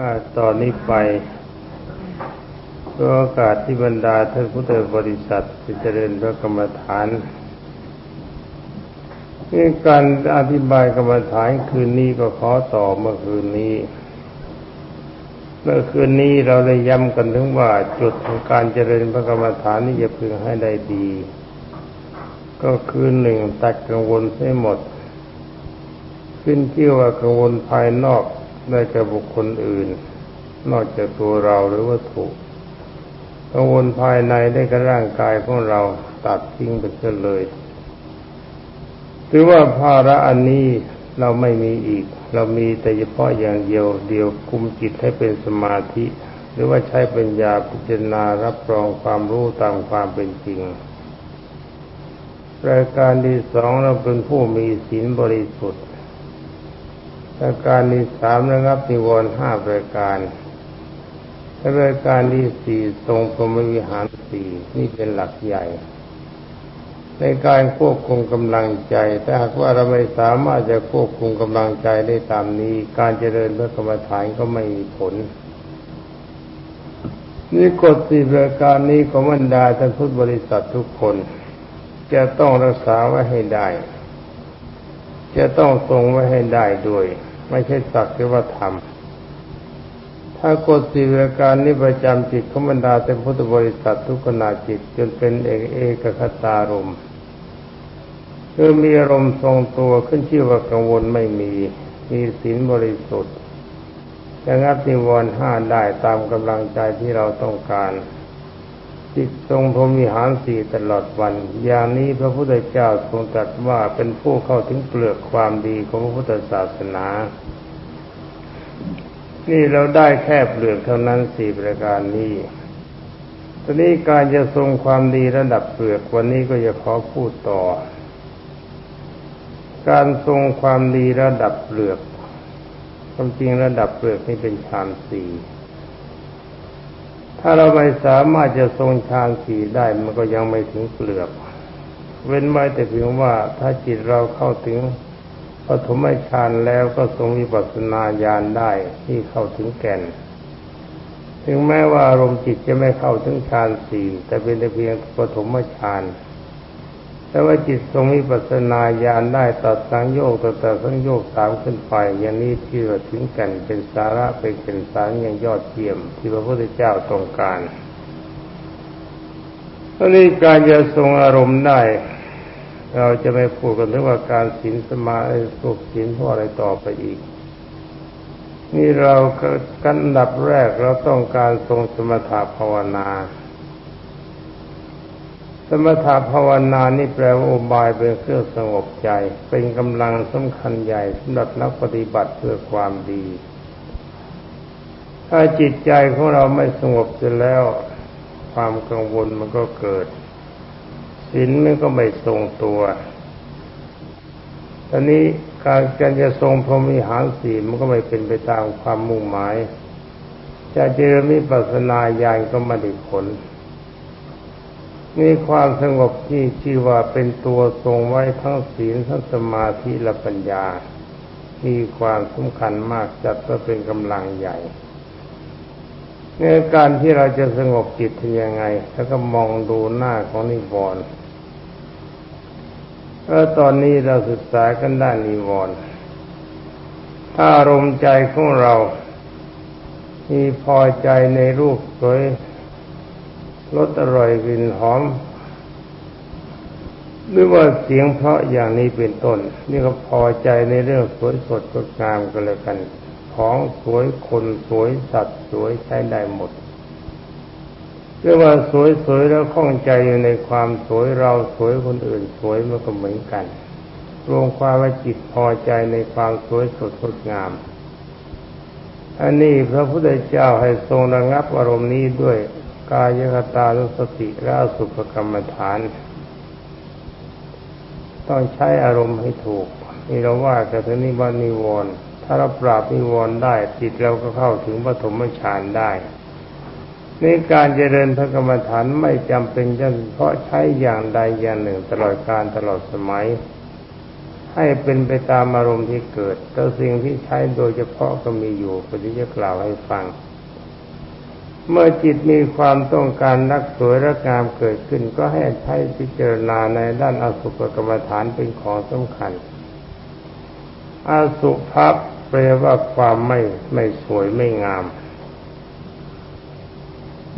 อ่าตอนนี้ไปก็โอกาสที่บรรดาท่านพุทธบริษัทจะเจริญพระกรรมฐานนี่การอธิบายกรรมฐานคืนนี้ก็ขอต่อเมื่อคืนนี้ เมื่อคืนนี้เราได้ย้ำกันถึงว่าจุดของการเจริญพระกรรมฐานนี้จะพึงให้ได้ดี ก็คือหนึ่งตัดกังวลให้หมด ขึ้นชื่อว่ากังวลภายนอก ได้แก่บุคคลอื่น นอกจากตัวเราหรือวัตถุกังวลภายในได้กับร่างกายของเราตัดทิ้งไปเสียเลยถือว่าภาระอันนี้เราไม่มีอีก เรามีแต่เฉพาะอย่างเดียวเดียวคุมจิตให้เป็นสมาธิ หรือว่าใช้ปัญญาพิจารณารับรองความรู้ตามความเป็นจริงรายการที่สองเราเป็นผู้มีศีลบริสุทธิ์ รายการที่สามนะครับนิวรณ์ห้าปรายการและรายการที่สี่ทรงพรหมวิหารสี่นี่เป็นหลักใหญ่ ในการควบคุมกำลังใจถ้าหากว่าเราไม่สามารถจะควบคุมกำลังใจได้ตามนี้ การเจริญพระกรรมฐานก็ไม่มีผลนี่กฎสี่ปรายการนี้ของบรรดาท่านพุทธบริษัททุกคน จะต้องรักษาไว้ให้ได้ จะต้องทรงไว้ให้ได้ด้วย ไม่ใช่สักแต่ว่าทำถ้ากฎสี่รายการนี้ประจำจิตขบรรดาแต่พุทธบริษัททุกขณะจิตจนเป็นเอกเอกคตารมณ์คือมีอารมณ์ทรงตัวขึ้นชื่อว่ากังวลไม่มี มีศีลบริสุทธิ์จะงับนิวรณ์ห้าได้ตามกำลังใจที่เราต้องการ จิตทรงพรมิหารสี่ตลอดวัน อย่างนี้พระพุทธเจ้าทรงตรัสว่าเป็นผู้เข้าถึงเปลือกความดีของพระพุทธศาสนา นี่เราได้แค่เปลือกเท่านั้นสี่ประการนี้ตอนนี้การจะทรงความดีระดับเปลือกวันนี้ก็จะขอพูดต่อ การทรงความดีระดับเปลือกความจริงระดับเปลือกนี่เป็นฌานสี่ ถ้าเราไม่สามารถจะทรงฌานสี่ได้มันก็ยังไม่ถึงเปลือก เว้นไว้แต่เพียงว่าถ้าจิตเราเข้าถึงปฐมฌานแล้วก็ทรงวิปัสสนาญาณได้ที่เข้าถึงแก่น ถึงแม้ว่าอารมณ์จิตจะไม่เข้าถึงฌานสี่แต่เป็นแต่เพียงปฐมฌาน แต่ว่าจิตทรงวิปัสสนาญาณได้ตัดสังโยกตัดตัดสังโยกสามขึ้นไปอย่างนี้ที่ว่าถึงก่นเป็นสาระเป็นเป็นสารอย่างยอดเยี่ยม ที่พระพุทธเจ้าต้องการตอนนี้การจะทรงอารมณ์ได้ เราจะไม่พูดกันถึงว่าการศีลสมาธิสุขศีลเพราะอะไรต่อไปอีก นี่เรากันดับแรกเราต้องการทรงสมถะภาวนา สมถภาวนานี่แปลว่าอุบายเป็นเครื่องสงบใจ เป็นกำลังสำคัญใหญ่สำหรับนักปฏิบัติเพื่อความดี ถ้าจิตใจของเราไม่สงบเสร็จแล้ว ความกังวลมันก็เกิดศีลมันก็ไม่ทรงตัวตอนนี้การการจะทรงพรหมิหารสีมันก็ไม่เป็นไปตามความมุ่งหมาย จะเจริญมิปัสสนาญาณก็ไม่ได้ผล นี่ความสงบที่ชื่อว่าเป็นตัวทรงไว้ทั้งศีลทั้งสมาธิและปัญญา มีความสำคัญมากจัดว่าเป็นกำลังใหญ่ในการที่เราจะสงบจิตทำยังไง แล้วก็มองดูหน้าของนิวรณ์เออตอนนี้เราศึกษากันด้านนิวรณ์ถ้ารมใจของเรา มีพอใจในรูปสวย รสอร่อยกลิ่นหอม หรือว่าเสียงเพราะอย่างนี้เป็นต้น นี่ก็พอใจในเรื่องสวยสดงดงามกันเลยกันของสวยคนสวยสัตว์สวยใช้ได้หมดเรียกว่าสวยๆแล้วข้องใจอยู่ในความสวยเราสวยคนอื่นสวยมันก็เหมือนกัน รวมความว่าจิตพอใจในความสวยสดงดงาม อันนี้พระพุทธเจ้าให้ทรงระงับอารมณ์นี้ด้วย กายคตานุสติและสุภกรรมฐาน ต้องใช้อารมณ์ให้ถูกนี่เราว่ากันถึงนิวรนิวรณ์ถ้าเราปราบนิวรณ์ได้จิตเราก็เข้าถึงปฐมฌานได้ในการเจริญพระกรรมฐานไม่จำเป็นจะเพราะใช้อย่างใดอย่างหนึ่งตลอดการตลอดสมัย ให้เป็นไปตามอารมณ์ที่เกิดแต่สิ่งที่ใช้โดยเฉพาะก็มีอยู่ปฏิจะกล่าวให้ฟัง เมื่อจิตมีความต้องการรักสวยรักงามเกิดขึ้น ก็ให้ใช้พิจารณาในด้านอสุภกรรมฐานเป็นของสำคัญ อสุภะแปลว่าความไม่ไม่สวยไม่งาม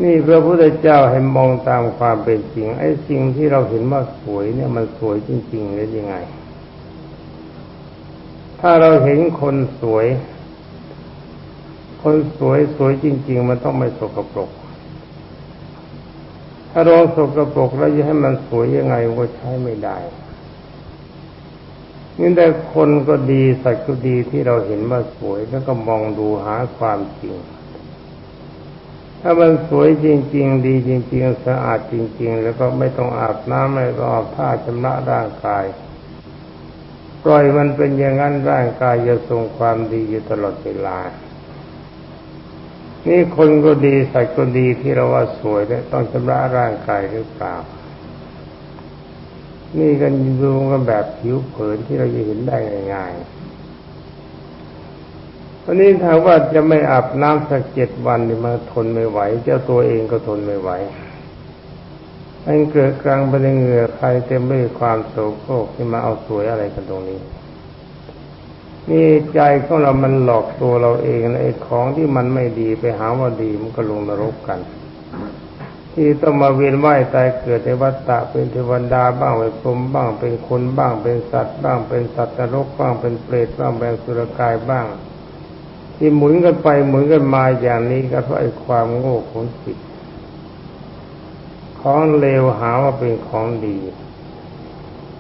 นี่พระพุทธเจ้าให้มองตามความเป็นจริง ไอ้สิ่งที่เราเห็นว่าสวยเนี่ยมันสวยจริงๆหรือยังไง ถ้าเราเห็นคนสวย คนสวยสวยจริง ๆ มันต้องไม่สกปรก ถ้าเราสกปรกแล้วจะให้มันสวยยังไงก็ใช้ไม่ได้นี่แต่คนก็ดีสัตว์ก็ดีที่เราเห็นว่าสวยแล้วก็มองดูหาความจริง ถ้ามันสวยจริง ๆ ดีจริง ๆ สะอาดจริง ๆ แล้วก็ไม่ต้องอาบน้ำไม่ต้องอาบผ้าชำระร่างกายปล่อยมันเป็นอย่างนั้นร่างกายจะทรงความดีอยู่ตลอดเวลา นี่คนก็ดีสัตว์ก็ดีที่เราว่าสวยเนี่ยต้องชำระร่างกายหรือเปล่า นี่กันดูกันแบบผิวเผินที่เราจะเห็นได้ง่ายๆวันนี้ถ้าว่าจะไม่อาบน้ำสักเจ็ดวันนี่มันทนไม่ไหว เจ้าตัวเองก็ทนไม่ไหวมันเกิดกลางไปในเหงื่อใครเต็มไปด้วยความโศกโครกที่มาเอาสวยอะไรกันตรงนี้ นี่ใจของเรามันหลอกตัวเราเองไอ้ของที่มันไม่ดีไปหาว่าดีมันก็ลงนรกกัน ที่ต้องมาเวียนว่ายตายเกิดในวัฏฏะเป็นเทวดาบ้างเป็นพรหมบ้างเป็นคนบ้างเป็นสัตว์บ้างเป็นสัตว์นรกบ้างเป็นเปรตบ้างเป็นสุรกายบ้าง ที่หมุนกันไปหมุนกันมาอย่างนี้ก็เพราะไอ้ความโง่ของจิตของเลวหาว่าเป็นของดี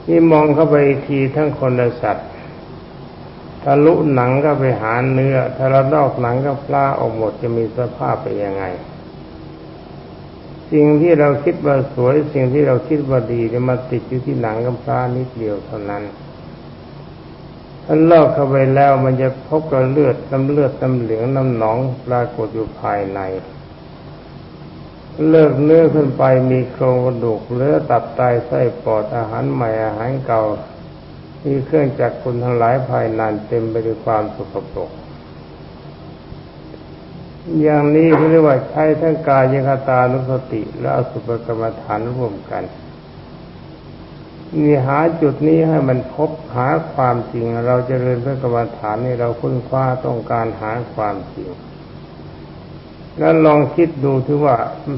ที่มองเข้าไปทีทั้งคนและสัตว์ ทะลุหนังก็ไปหาเนื้อถ้าเราลอกหนังก็ปลาออกหมดจะมีสภาพเป็นยังไง สิ่งที่เราคิดว่าสวย สิ่งที่เราคิดว่าดีจะมาติดอยู่ที่หนังกับปลานิดเดียวเท่านั้นถ้าลอกเข้าไปแล้วมันจะพบกับเลือดน้ำเลือดน้ำเหลืองน้ำหนองปรากฏอยู่ภายใน เลิกเนื้อขึ้นไปมีโครงกระดูกเลือตับไตไส้ปอดอาหารใหม่อาหารเก่า มีเครื่องจักรคุณทั้งหลายภายในเต็มไปด้วยความสกปรกอย่างนี้เขาเรียกว่าใช้ทั้งกายคตานุสติ และอสุภกรรมฐานร่วมกันนี่หาจุดนี้ให้มันพบหาความจริง เราจเจริญพระกรรมฐานนี่เราค้นคว้าต้องการหาความจริง แล้วลองคิดดูที่ว่า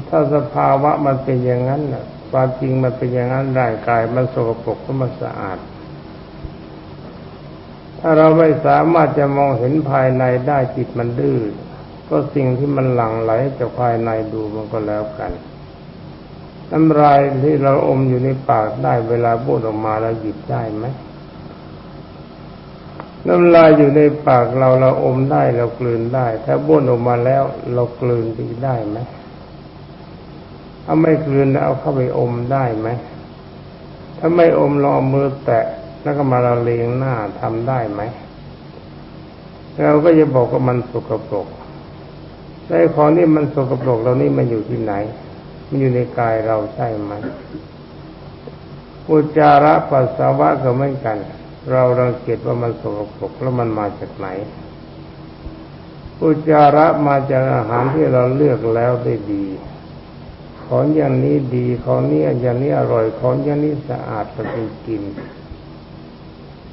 ถ้าสภาวะมันเป็นอย่างนั้นนะความจริงมันเป็นอย่างนั้นร่างกายมันสกปรกก็มันสะอาด ถ้าเราไม่สามารถจะมองเห็นภายในได้จิตมันดื้อก็สิ่งที่มันหลั่งไหลจากภายในดูมันก็แล้วกันน้ำลายที่เราอมอยู่ในปากได้เวลาพูดออกมาเราหยิบได้ไหมน้ำลายอยู่ในปากเราเราอมได้เรากลืนได้ ถ้าบ้วนออกมาแล้วเรากลืนไปได้ไหมถ้าไม่กลืนเอาเข้าไปอมได้ไหมถ้าไม่อมเรอามือแตะ แล้วก็มาละเลงหน้าทำได้ไหมเราก็จะบอกว่ามันสกปรกไอ้ของที่มันสกปรกเรานี่มันอยู่ที่ไหน มันอยู่ในกายเราใช่ไหมอุจาระปัสสาวะก็เหมือนกัน เรารังเกียจว่ามันสกปรกแล้วมันมาจากไหน อุจจาระมาจากอาหารที่เราเลือกแล้วได้ดีของอย่างนี้ดีของนี้อย่างนี้อร่อยของอย่างนี้สะอาดเราไปกิน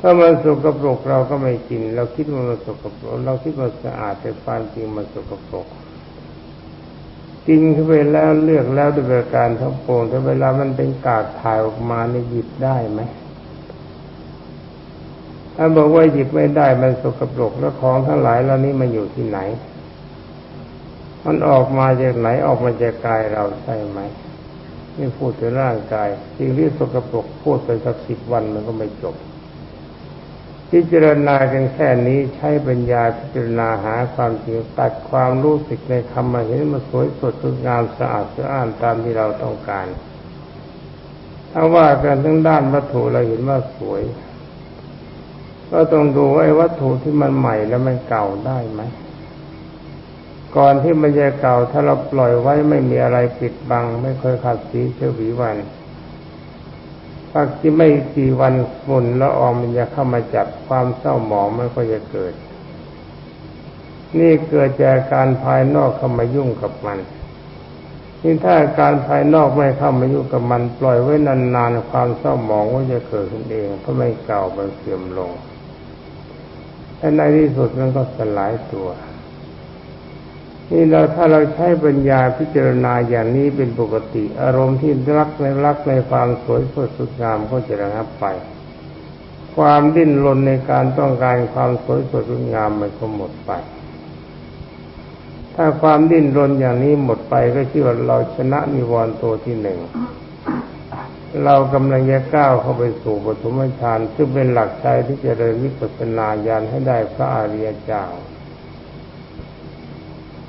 ถ้ามันสกปรกเราก็ไม่กิน เราคิดว่ามันสกปรกเราคิดว่าสะอาดแต่ความจริงมันสกปรกกินเข้าไปแล้วเลือกแล้วด้วยประการทั้งปวงแต่เวลามันเป็นกากถ่ายออกมาเนี่ยหยิบได้ไหมถ้าบอกว่าหยิบไม่ได้มันสกปรกแล้วของทั้งหลายเหล่านี้มันอยู่ที่ไหน มันออกมาจากไหนออกมาจากกายเราใช่ไหมนี่พูดถึงร่างกายสิ่งที่สกปรกพูดไปสักสิบวันมันก็ไม่จบ พิจารณากันแค่นี้ใช้ปัญญาพิจารณาหาความจริงตัดความรู้สึกในคำมาเห็นมันสวยสดงดงามสะอาดสะอ้านตามที่เราต้องการถ้าว่ากันทั้งด้านวัตถุเราเห็นว่าสวย ก็ต้องดูไอ้วัตถุที่มันใหม่แล้วมันเก่าได้ไหมก่อนที่มันจะเก่าถ้าเราปล่อยไว้ไม่มีอะไรปิดบัง ไม่เคยขัดสีเชื้อผีวัน พักที่ไม่กี่วันฝุ่นละอองมันจะเข้ามาจับความเศร้าหมองมันก็จะเกิด นี่เกิดจากการภายนอกเข้ามายุ่งกับมันนี่ถ้าการภายนอกไม่เข้ามายุ่งกับมัน ปล่อยไว้นานๆความเศร้าหมองก็จะเกิดขึ้นเองเพราะไม่เก่ามันเสื่อมลงแต่ในที่สุดมันก็สลายตัว นี่เราถ้าเราใช้ปัญญาพิจารณาอย่างนี้เป็นปกติ อารมณ์ที่รักในรักในความสวยสดสุดงามก็จะระงับไป ความดิ้นรนในการต้องการความสวยสดสุดงามมันก็หมดไป ถ้าความดิ้นรนอย่างนี้หมดไปก็ชื่อว่าเราชนะนิวรณ์ตัวที่หนึ่งเรากำลังจะก้าวเข้าไปสู่ปฐมฌานซึ่งเป็นหลักใจที่จะเริญวิปัสสนาญาณให้ได้พระอริยเจ้า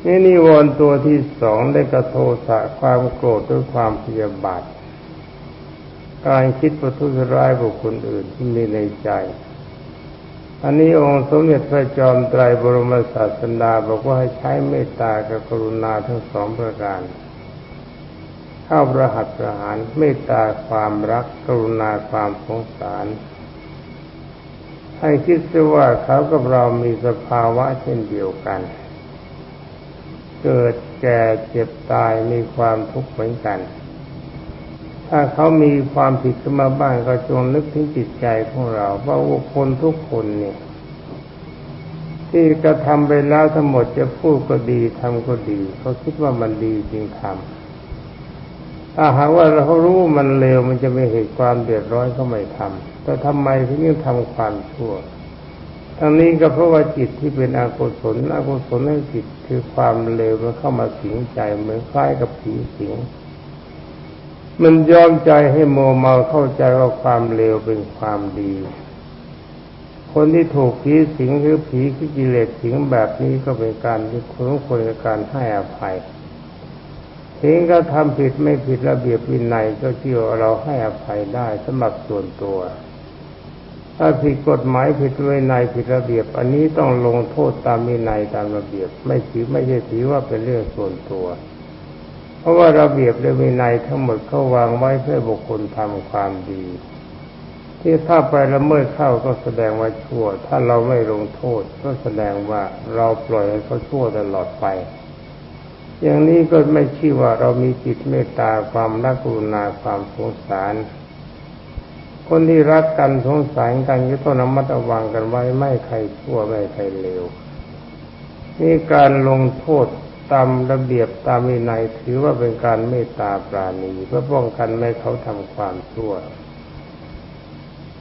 นี่นิวรณ์ตัวที่สองได้กระโทสะความโกรธด้วยความพยาบาท การคิดประทุษร้ายบุคคลอื่นที่มีในใจ อันนี้องค์สมเด็จพระจอมไตรบรมศาสดาบอกว่าให้ใช้เมตตากับกรุณาทั้งสองประการ เข้าประหัตประหารเมตตาความรักกรุณาความสงสารให้คิดซะว่าเขากับเรามีสภาวะเช่นเดียวกัน เกิดแก่เจ็บตายมีความทุกข์เหมือนกัน ถ้าเขามีความผิดขึ้นมาบ้างก็จงนึกถึงจิตใจของเราว่าคคลทุกคนเนี่ยที่กระทำไปแล้วทั้งหมดจะพูดก็ดีทำก็ดีเขาคิดว่ามันดีจริงทำถ้าหากว่าเรารู้มันเลวมันจะไม่เหตุความเดือดร้อนก็ไม่ทำแต่ทำไมถึงยังทำความชั่ว ทั้งนี้ก็เพราะว่าจิตที่เป็นอกุศลอกุศลในจิตคือความเลวมันเข้ามาสิงใจเหมือนคล้ายกับผีสิง มันยอมใจให้โมเมาเข้าใจว่าความเลวเป็นความดี คนที่ถูกผีสิงหรือผีขี้กิเลสสิงแบบนี้ก็เป็นการที่ควรควรกับการให้อภัยถึงก็ทำผิดไม่ผิดระเบียบวินัยก็เชื่อเราให้อภัยได้สำหรับส่วนตัว ถ้าผิดกฎหมายผิดวินัยผิดระเบียบ อันนี้ต้องลงโทษตามวินัยตามระเบียบ ไม่ถือไม่ใช่ถือว่าเป็นเรื่องส่วนตัว เพราะว่าระเบียบและวินัยทั้งหมดเขาวางไว้เพื่อบุคคลทำความดี ที่ถ้าไปละเมิดเข้าก็แสดงว่าชั่ว ถ้าเราไม่ลงโทษ ก็แสดงว่าเราปล่อยให้เขาชั่วตลอดไป อย่างนี้ก็ไม่ชื่อว่าเรามีจิตเมตตาความรักกรุณาความสงสาร คนที่รักกันสงสารกันก็ต้องระมัดระวังกันไว้ไม่ใครชั่วไม่ใครเลวนี่การลงโทษตามระเบียบตามวินัยถือว่าเป็นการเมตตาปราณีเพื่อป้องกันไม่ให้เขาทำความชั่ว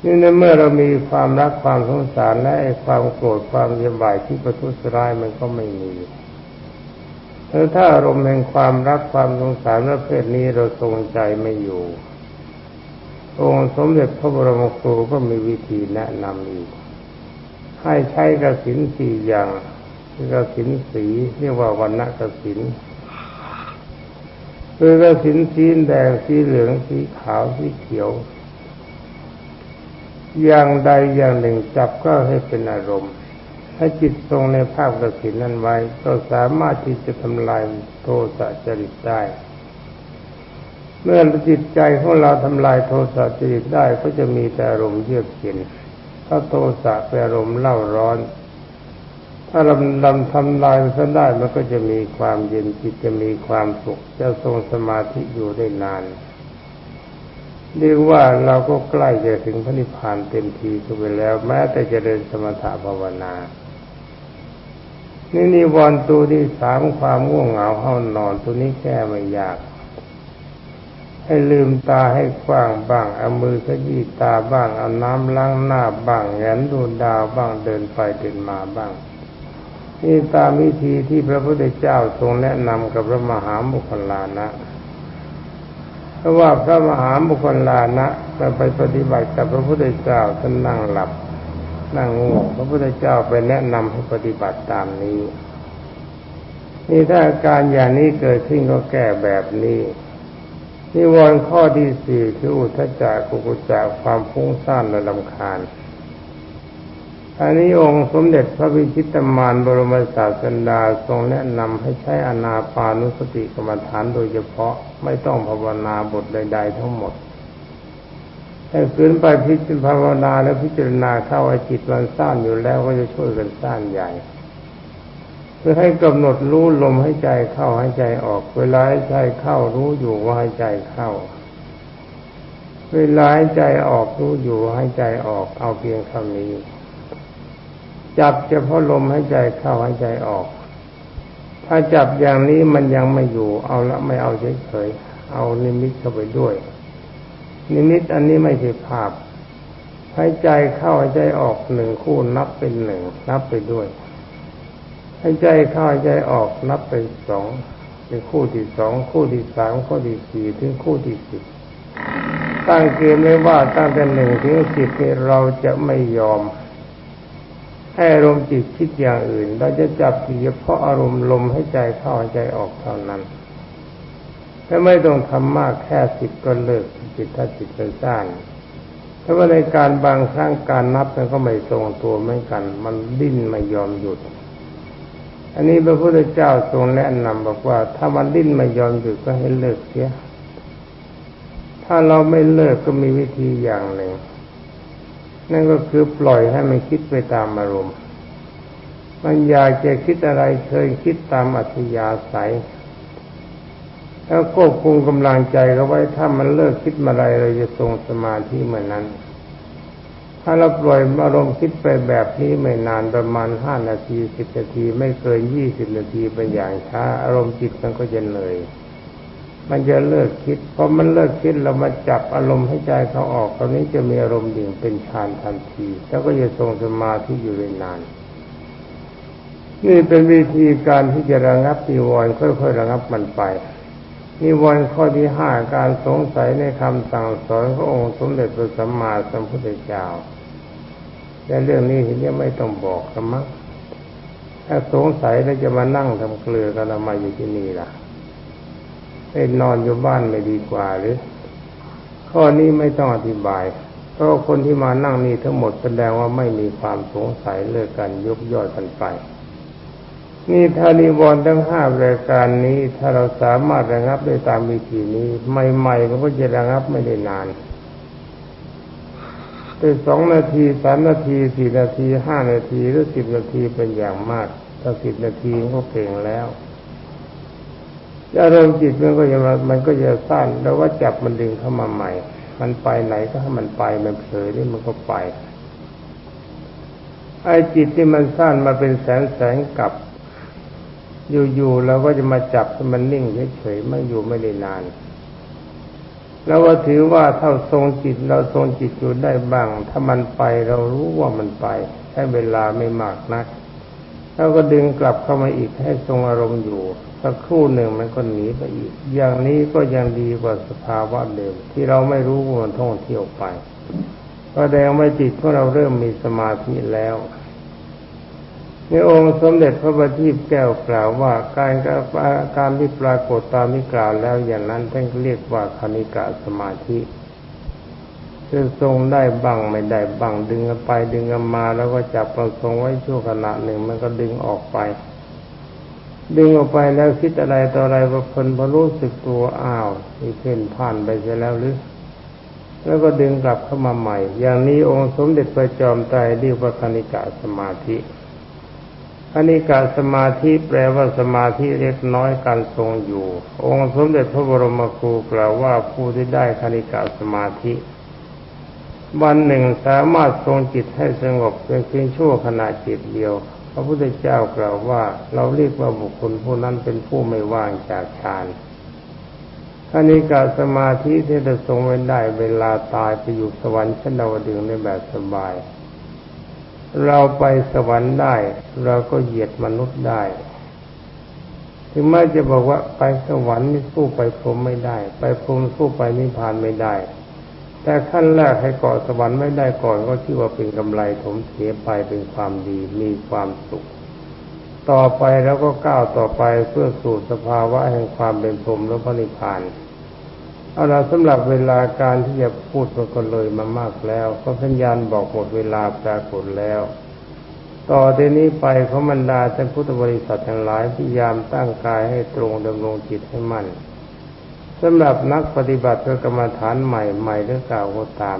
นี่ในเมื่อเรามีความรักความสงสารและความโกรธความยำบายที่ประทุษร้ายมันก็ไม่มีแต่ถ้าอารมณ์แห่งความรักความสงสารประเภทนี้เราทรงใจไม่อยู่ องค์สมเด็จพระบรมครูก็มีวิธีแนะนำอีก ให้ใช้กระสินสี่อย่างกระสินสีเรียกว่าวันณกระสินคือกระสินสีแดงสีเหลืองสีขาวสีเขียว อย่างใดอย่างหนึ่งจับก็ให้เป็นอารมณ์ถ้าจิตทรงในภาพกระสินนั้นไว้ ก็สามารถที่จะทำลายโทสะจริตได้ เมื่อจิตใจของเราทำลายโทสะจิตได้ก็จะมีแต่อารมณ์เยือกเย็นถ้าโทสะเป็นอารมณ์เล่าร้อน ถ้าลำลำทำลายมันได้มันก็จะมีความเย็นจิตจะมีความสุขจะทรงสมาธิอยู่ได้นานเรียกว่าเราก็ใกล้จะถึงพระนิพพานเต็มทีก็ไปแล้ว แม้แต่จะเดินสมถะภาวนานี่นิวรณ์ตัวที่สามความง่วงเหงาห้านอนตัวนี้แก้ไม่ยาก ให้ลืมตาให้กว้างบ้าง เอามือขยี้ตาบ้าง เอาน้ำล้างหน้าบ้างแงนดูดาวบ้างเดินไปเดินมาบ้าง นี่ตามวิธีที่พระพุทธเจ้าทรงแนะนำกับพระมหาบุคลานะ เพราะว่าพระมหาบุคลานะไปปฏิบัติกับพระพุทธเจ้าท่านนั่งหลับ นั่งง่วงพระพุทธเจ้าไปแนะนำให้ปฏิบัติตามนี้ นี่ถ้าอาการอย่างนี้เกิดขึ้นก็แก้แบบนี้ นิวรณ์ข้อที่สี่คืออุทจจะกุกุจจะความฟุ้งซ่านและลำคาญอันนี้องค์สมเด็จพระวิชิตมารบรมศาสดาทรงแนะนำให้ใช้อนาปานุสติกรรมฐานโดยเฉพาะไม่ต้องภาวนาบทใด ๆ ทั้งหมดถ้าขืนไปพิจารณาภาวนาแล้วพิจารณาเข้าไอ้จิตมันสร้างอยู่แล้วก็จะช่วยกันสร้างใหญ่ พื่อให้กำหนดรู้ลมให้ใจเข้าให้ใจออก เวลาให้ใจเข้ารู้อยู่ว่าให้ใจเข้า เวลาให้ใจออกรู้อยู่ให้ใจออก เอาเพียงเท่านี้ จับเฉพาะลมให้ใจเข้าให้ใจออก ถ้าจับอย่างนี้มันยังไม่อยู่ เอาละไม่เอาเฉยๆเอานิมิตเข้าไปด้วย นิมิตอันนี้ไม่ใช่ภาพให้ใจเข้าให้ใจออกหนึ่งคู่นับเป็นหนึ่งนับไปด้วย ให้ใจเข้าใจออกนับเป็นสองเป็นคู่ที่สองคู่ที่สามคู่ที่สี่ถึงคู่ที่สิบตั้งเกณฑ์ไว้ว่าตั้งแต่หนึ่งถึงสิบเราจะไม่ยอม ให้อารมณ์จิตคิดอย่างอื่น เราจะจับเฉพาะอารมณ์ลมให้ใจเข้าใจออกเท่านั้นถ้าไม่ต้องทำมากแค่สิบก็เลิกจิตถ้าจิตเป็นสั้นถ้าว่าในการบางครั้งการนับมันก็ไม่ทรงตัวเหมือนกัน มันดิ้นไม่ยอมหยุด อันนี้พระพุทธเจ้าทรงแนะนำบอกว่า ถ้ามันดิ้นไม่ยอมหยุดก็ให้เลิกเสีย ถ้าเราไม่เลิกก็มีวิธีอย่างหนึ่ง นั่นก็คือปล่อยให้มันคิดไปตามอารมณ์ มันอยากจะคิดอะไรเคยคิดตามอัธยาศัยแล้วควบคุมกำลังใจเขาไว้ถ้ามันเลิกคิดมาอะไรเราจะทรงสมาธิเหมือนนั้น ถ้าเราปล่อยอารมณ์คิดไปแบบนี้ไม่นานประมาณห้านาทีสิบนาทีไม่เกินยี่สิบนาทีเป็นอย่างช้า อารมณ์จิตมันก็จะเหนื่อยมันจะเลิกคิดพอมันเลิกคิดเรามาจับอารมณ์ให้ใจเขาออกตอนนี้จะมีอารมณ์ดิ่งเป็นฌานทันที แล้วก็จะทรงสมาธิอยู่ได้นาน นี่เป็นวิธีการที่จะระงับปีวรค่อยๆระงับมันไป นิวรณ์ข้อที่ห้าการสงสัยในคำสั่งสอนขององค์สมเด็จพระสัมมาสัมพุทธเจ้าแต่เรื่องนี้ทีนี้ไม่ต้องบอกกันมั้งถ้าสงสัยแล้วจะมานั่งทำเกลือกันทำไมอยู่ที่นี่ล่ะไปนอนอยู่บ้านไม่ดีกว่าหรือ ข้อนี้ไม่ต้องอธิบายเพราะคนที่มานั่งนี่ทั้งหมดแสดงว่าไม่มีความสงสัยเลิกกันยกย่อยกันไป นี่ถ้านิวรณ์ทั้งห้ารายการนี้ ถ้าเราสามารถระงับได้ตามวิธีนี้ ใหม่ๆมันก็จะระงับไม่ได้นานแต่สองนาทีสามนาทีสี่นาทีห้านาทีหรือสิบนาทีเป็นอย่างมาก ถ้าสิบนาทีมันก็เก่งแล้วอารมณ์จิตมันก็จะมันก็จะสั้นแล้วว่าจับมันดึงเข้ามาใหม่ มันไปไหนก็ให้มันไปมันเผลอนี่มันก็ไปไอ้จิตที่มันสั้นมาเป็นแสนแสนกับ อยู่ๆเราก็จะมาจับมันนิ่งเฉยๆไม่อยู่ไม่ได้นาน แล้วว่าถือว่าถ้าทรงจิตเราทรงจิตอยู่ได้บ้าง ถ้ามันไปเรารู้ว่ามันไปใช้เวลาไม่มากนักแล้วก็ดึงกลับเข้ามาอีกให้ทรงอารมณ์อยู่สักครู่หนึ่งมันก็หนีไปอีก อย่างนี้ก็ยังดีกว่าสภาวะเดิมที่เราไม่รู้ว่ามันท่องเที่ยวไปแสดงว่าจิตของเราเริ่มมีสมาธิแล้ว ในองค์สมเด็จพระบัณฑิตแก้วกล่าวว่าการการที่ปรากฏตามที่กล่าวแล้วอย่างนั้นท่านเรียกว่าคณิกะสมาธิคือทรงได้บังไม่ได้บังดึงไปดึงมา แล้วก็จับประทรงไว้ชั่วขณะหนึ่งมันก็ดึงออกไป ดึงออกไปแล้วคิดอะไรต่ออะไรพอคนพอรู้สึกตัวอ้าวนี่เพ่นผ่านไปเสียแล้วหรือแล้วก็ดึงกลับเข้ามาใหม่ อย่างนี้องค์สมเด็จพระจอมไตรเรียกว่าคณิกะสมาธิ อันนี้การสมาธิแปลว่าสมาธิเล็กน้อยการทรงอยู่ องค์สมเด็จพระบรมครูกล่าวว่าผู้ที่ได้คณิกาสมาธิ วันหนึ่งสามารถทรงจิตให้สงบเป็นเพียงชั่วขณะจิตเดียว พระพุทธเจ้ากล่าวว่าเราเรียกว่าบุคคลผู้นั้นเป็นผู้ไม่ว่างจากฌานคณิกาสมาธิที่จะทรงไว้ได้เวลาตายไปอยู่สวรรค์ชั้นดาวดึงในแบบสบาย เราไปสวรรค์ได้ เราก็เหยียดมนุษย์ได้ ถึงแม้จะบอกว่าไปสวรรค์นี่สู้ไปพรหมไม่ได้ ไปพรหมสู้ไปนิพพานไม่ได้ แต่ขั้นแรกให้กาะสวรรค์ไม่ได้ก่อนก็ชื่อว่าเป็นกำไรถมเสียไปเป็นความดีมีความสุข ต่อไปแล้วก็ก้าวต่อไปเพื่อสู่สภาวะแห่งความเป็นพรหมและพระนิพพาน เอาละสำหรับเวลาการที่จะพูดมันก็เลยมามากแล้วเพราสัญญาณบอกหมดเวลาปรากฏแล้ว ต่อทีนี้ไปเขาบรรดาท่านพุทธบริษัททั้งหลายพยายามตั้งกายให้ตรงดำรงจิตให้มั่นสำหรับนักปฏิบัติเพื่อกรรมฐานใหม่ใหม่หรือเก่าก็ตาม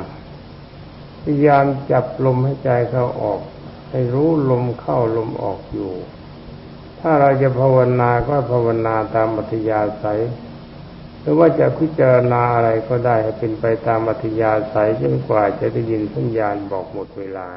พยายามจับลมให้ใจเข้าออก ให้รู้ลมเข้าลมออกอยู่ ถ้าเราจะภาวนาก็ภาวนาตามอัธยาศัย หรือว่าจะพิจารณาอะไรก็ได้ให้เป็นไปตามอัธยาศัยจนกว่าจะได้ยินสัญญาณบอกหมดเวลา